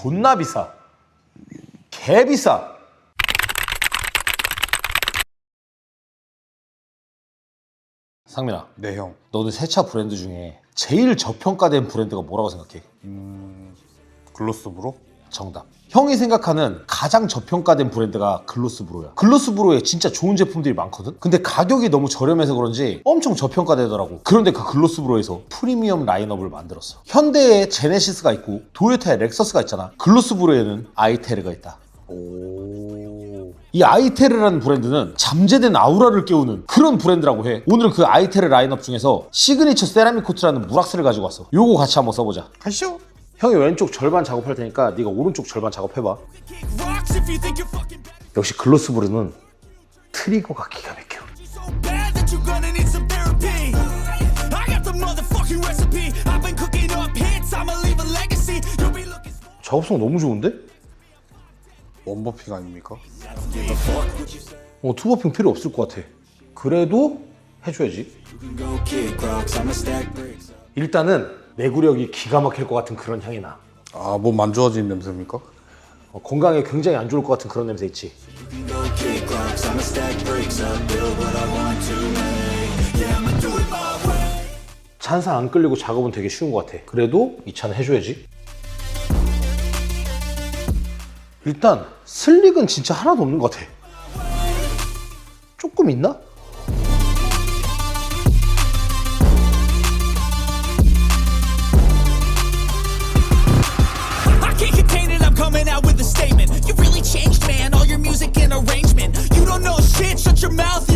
존나 비싸. 개 비싸. 상민아, 네 형. 너는 세차 브랜드 중에 제일 저평가된 브랜드가 뭐라고 생각해? 글로스브로? 정답. 형이 생각하는 가장 저평가된 브랜드가 글로스브로야. 글로스브로에 진짜 좋은 제품들이 많거든? 근데 가격이 너무 저렴해서 그런지 엄청 저평가되더라고. 그런데 그 글로스브로에서 프리미엄 라인업을 만들었어. 현대에 제네시스가 있고 도요타에 렉서스가 있잖아. 글로스브로에는 아이테르가 있다. 오. 이 아이테르라는 브랜드는 잠재된 아우라를 깨우는 그런 브랜드라고 해. 오늘은 그 아이테르 라인업 중에서 시그니처 세라믹 코트라는 물왁스를 가지고 왔어. 요거 같이 한번 써보자. 가시죠. 형이 왼쪽 절반 작업할 테니까 네가 오른쪽 절반 작업해봐. 역시 글로스브루는 트리거가 기가 막혀. 작업성 너무 좋은데? 원버핑 아닙니까? 어 투버핑 필요 없을 것 같아. 그래도 해줘야지. 일단은 내구력이 기가 막힐 것 같은 그런 향이 나. 아, 몸 안 좋아진 냄새입니까? 어, 건강에 굉장히 안 좋을 것 같은 그런 냄새 있지. 항상 안 끌리고 작업은 되게 쉬운 것 같아. 그래도 이 차는 해줘야지. 일단 슬릭은 진짜 하나도 없는 것 같아. 조금 있나? Your mouth,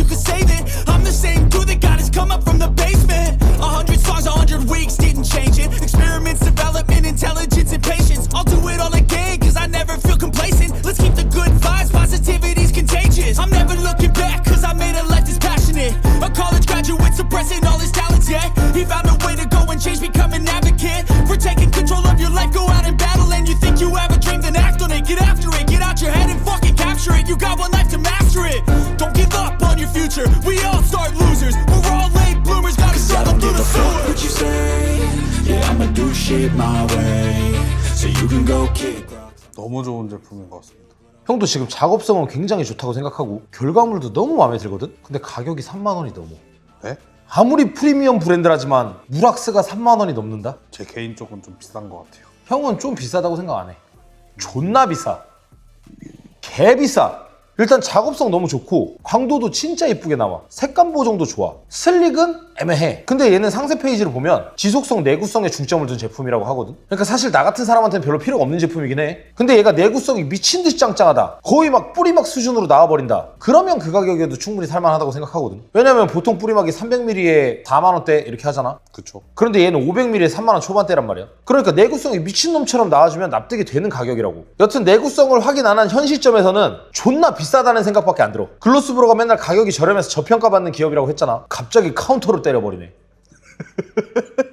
shit my way. So you can go kick rocks. 너무 좋은 제품인 것 같습니다. 형도 지금 작업성은 굉장히 좋다고 생각하고 결과물도 너무 마음에 들거든? 근데 가격이 3만 원이 넘어. 네? 아무리 프리미엄 브랜드라지만 무락스가 3만 원이 넘는다? 제 개인 쪽은 좀 비싼 것 같아요. 형은 좀 비싸다고 생각 안 해. 존나 비싸. 개 비싸. 일단 작업성 너무 좋고 광도도 진짜 이쁘게 나와. 색감 보정도 좋아. 슬릭은 애매해. 근데 얘는 상세 페이지를 보면 지속성, 내구성에 중점을 둔 제품이라고 하거든. 그러니까 사실 나 같은 사람한테는 별로 필요가 없는 제품이긴 해. 근데 얘가 내구성이 미친 듯이 짱짱하다. 거의 막 뿌리막 수준으로 나와버린다. 그러면 그 가격에도 충분히 살만하다고 생각하거든. 왜냐면 보통 뿌리막이 300ml에 4만 원대 이렇게 하잖아. 그쵸? 그런데 얘는 500ml에 3만 원 초반대란 말이야. 그러니까 내구성이 미친놈처럼 나와주면 납득이 되는 가격이라고. 여튼 내구성을 확인 안 한 현 시점에서는 존나 비싸다는 생각밖에 안 들어. 글로스브로가 맨날 가격이 저렴해서 저평가받는 기업이라고 했잖아. 갑자기 카운터로 때려버리네.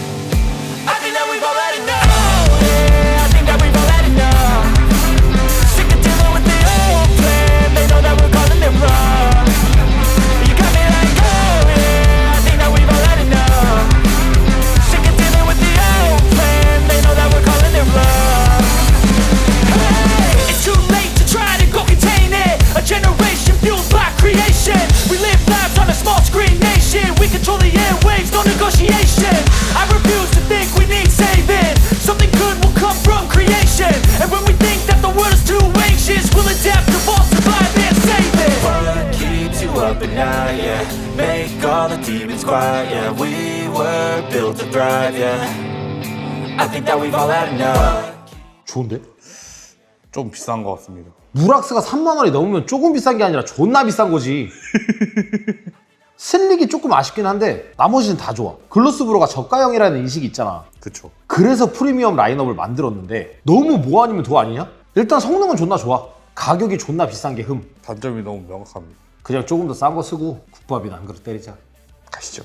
Night, yeah? Make all the demons quiet, yeah. We were built to thrive, yeah. I think that we've all had enough. 좋은데? 좀 비싼 것 같습니다. 무락스가 3만 원이 넘으면 조금 비싼 게 아니라 존나 비싼 거지. 슬릭이 조금 아쉽긴 한데 나머지는 다 좋아. 글로스브로가 저가형이라는 인식이 있잖아. 그쵸. 그래서 프리미엄 라인업을 만들었는데 너무 뭐 아니면 도 아니냐? 일단 성능은 존나 좋아. 가격이 존나 비싼 게 흠. 단점이 너무 명확합니다. 그냥 조금 더 싼 거 쓰고 국밥이나 한 그릇 때리자. 가시죠.